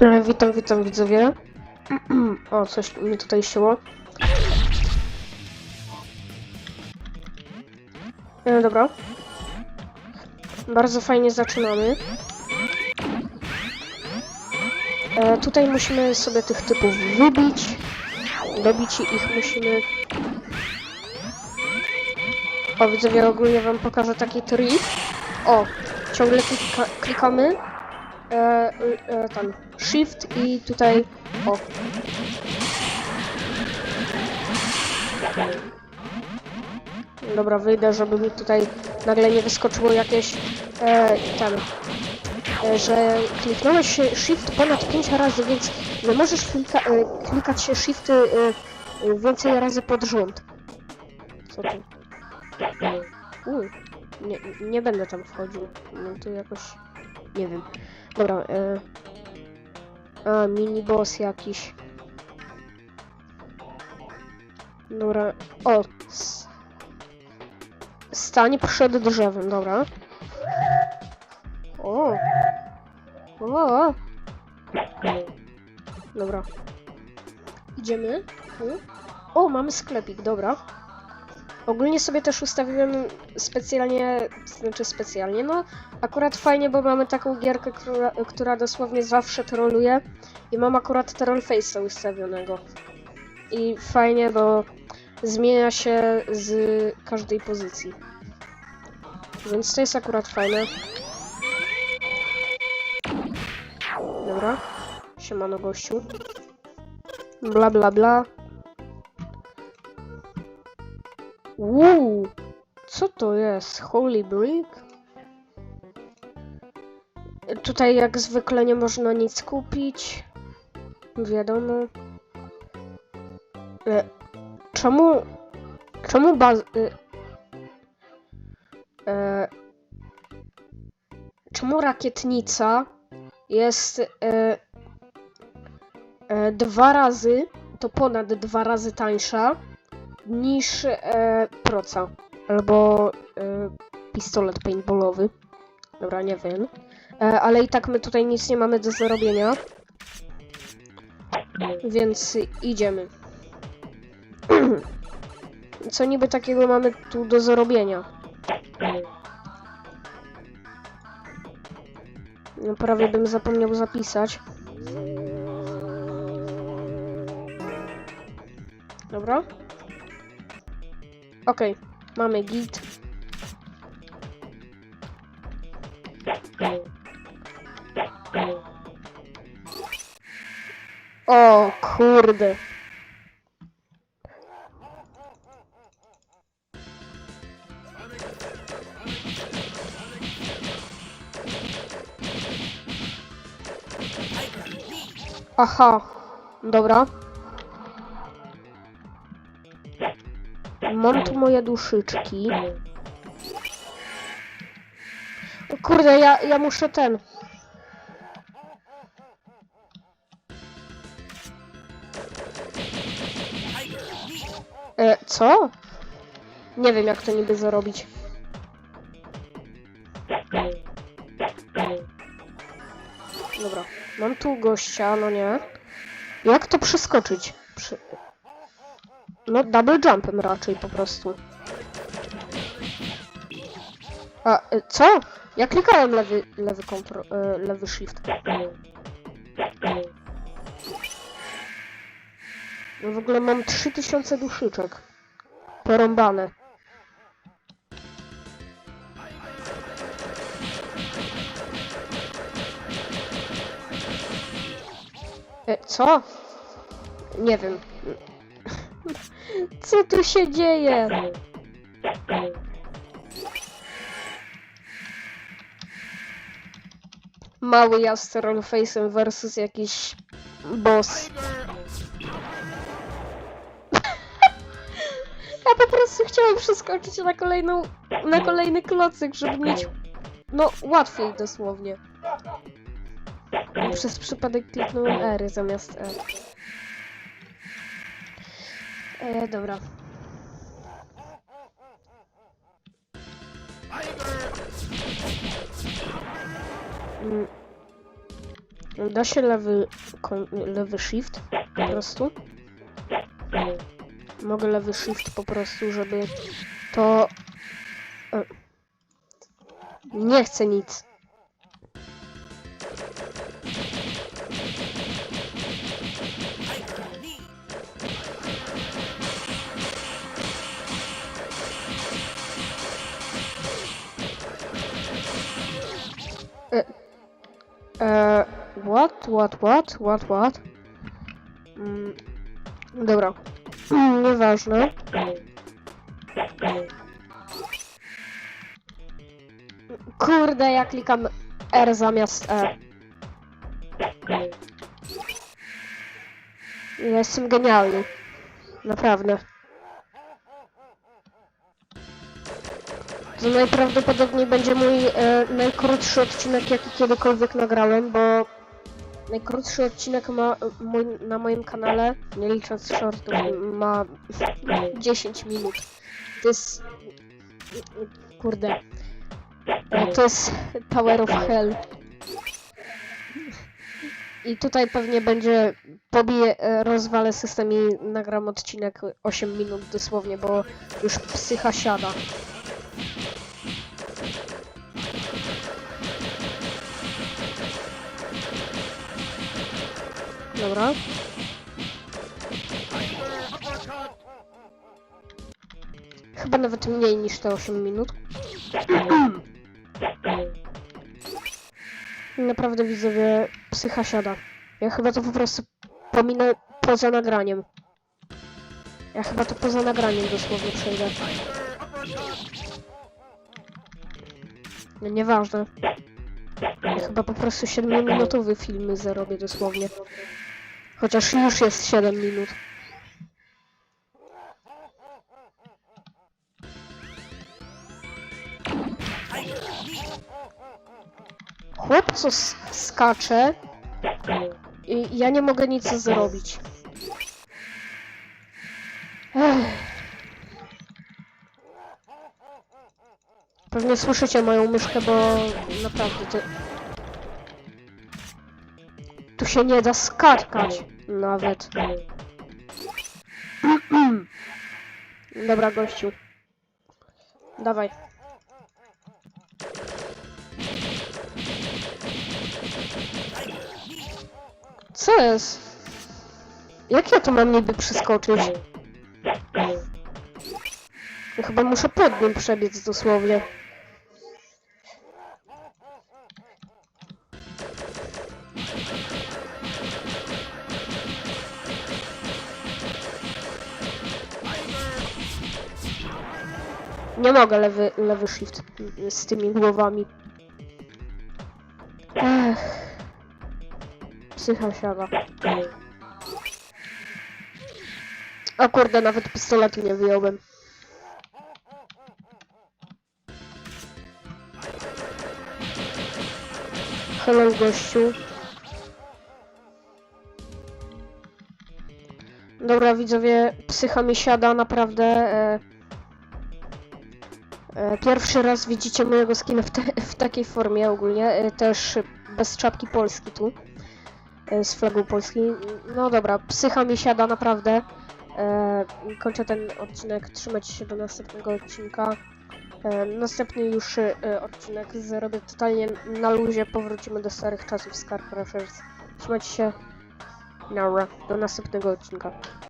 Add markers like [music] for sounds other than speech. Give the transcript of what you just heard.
E, Witam, witam widzowie. O, coś mi tutaj siło. E, dobra. Bardzo fajnie zaczynamy. E, tutaj musimy sobie tych typów wybić. Dobić ich musimy. O, widzowie, ogólnie wam pokażę taki trik. O, ciągle klika, klikamy e, e, tam shift i tutaj o. Dobra, wyjdę, żeby mi tutaj nagle nie wyskoczyło jakieś e, tam, e, że kliknąłeś shift ponad 5 razy, więc nie możesz klika, e, klikać się shift e, e, więcej razy pod rząd. Co tu? Uj, nie, nie będę tam wchodził. No to jakoś nie wiem. Dobra, e... A, mini boss jakiś. Dobra, o! Stań przed drzewem, dobra. O! O! Dobra. Idziemy. O, mamy sklepik, dobra. Ogólnie sobie też ustawiłem specjalnie, znaczy specjalnie, no akurat fajnie, bo mamy taką gierkę, która, która dosłownie zawsze troluje i mam akurat troll face'a ustawionego. I fajnie, bo zmienia się z każdej pozycji. Więc to jest akurat fajne. Dobra. Siemano gościu. Bla bla bla. Uuu, co to jest? Holy Brick? Tutaj jak zwykle nie można nic kupić. Wiadomo. E, czemu... Czemu baz... E, e, czemu rakietnica jest e, e, dwa razy, to ponad dwa razy tańsza niż e, proca albo e, pistolet paintballowy. Dobra, nie wiem. E, ale i tak my tutaj nic nie mamy do zarobienia. Więc idziemy. [clears throat] Co niby takiego mamy tu do zarobienia? No prawie bym zapomniał zapisać. Dobra. Okej, mamy git. O kurde. Aha, dobra. Mam tu moje duszyczki. O kurde, ja, ja muszę ten. E, co? Nie wiem, jak to niby zarobić. Dobra, mam tu gościa, no nie. Jak to przeskoczyć? Przy... No, double jumpem raczej po prostu. A, y, co? Ja klikałem lewy, lewy kontrol, y, lewy shift. No w ogóle mam 3000 duszyczek. Porąbane. E, co? Nie wiem. Co tu się dzieje? Mały ja z Face'em versus jakiś boss. Ja po prostu chciałam przeskoczyć na kolejną, na kolejny klocyk, żeby mieć, no, łatwiej dosłownie. Przez przypadek kliknąłem R zamiast E. E, dobra. Mm. Da się lewy, lewy shift po prostu? Mogę lewy shift po prostu, żeby to... E, Nie chcę nic. E, what, what, what, what, what? Mm, dobra. Mm, Nieważne. Kurde, ja klikam R zamiast E. Ja jestem genialny. Naprawdę. To najprawdopodobniej będzie mój e, najkrótszy odcinek, jaki kiedykolwiek nagrałem, bo najkrótszy odcinek ma, mój, na moim kanale, nie licząc shortów, ma 10 minut. To jest... Kurde. E, To jest Tower of Hell. I tutaj pewnie będzie pobiję, e, rozwalę system i nagram odcinek 8 minut dosłownie, bo już psycha siada. Dobra. Chyba nawet mniej niż te 8 minut. Naprawdę widzowie, psycha siada. Ja chyba to po prostu pominę poza nagraniem. Ja chyba to poza nagraniem dosłownie przejdę. No nieważne. Ja chyba po prostu 7-minutowy filmy zarobię dosłownie. Chociaż już jest 7 minut. Chłop co skacze i ja nie mogę nic zrobić. Ech. Pewnie słyszycie moją myszkę, bo naprawdę to... Się nie da skakać nawet. [clears throat] Dobra, gościu. Dawaj. Co jest? Jak ja tu mam niby przeskoczyć? Ja chyba muszę pod nim przebiec dosłownie. Nie mogę lewy, lewy shift z tymi głowami. Ech. Psycha siada. O kurde, nawet pistoletu nie wyjąłem. Hello gościu. Dobra widzowie, psycha mi siada naprawdę. E, pierwszy raz widzicie mojego skina w, te, w takiej formie ogólnie, e, też bez czapki Polski tu. E, z flagą Polski. No dobra, psycha mi siada naprawdę. E, kończę ten odcinek, trzymajcie się do następnego odcinka. E, następny już e, odcinek zrobię totalnie na luzie, powrócimy do starych czasów z Car Crashers. Trzymajcie się, Nara, do następnego odcinka.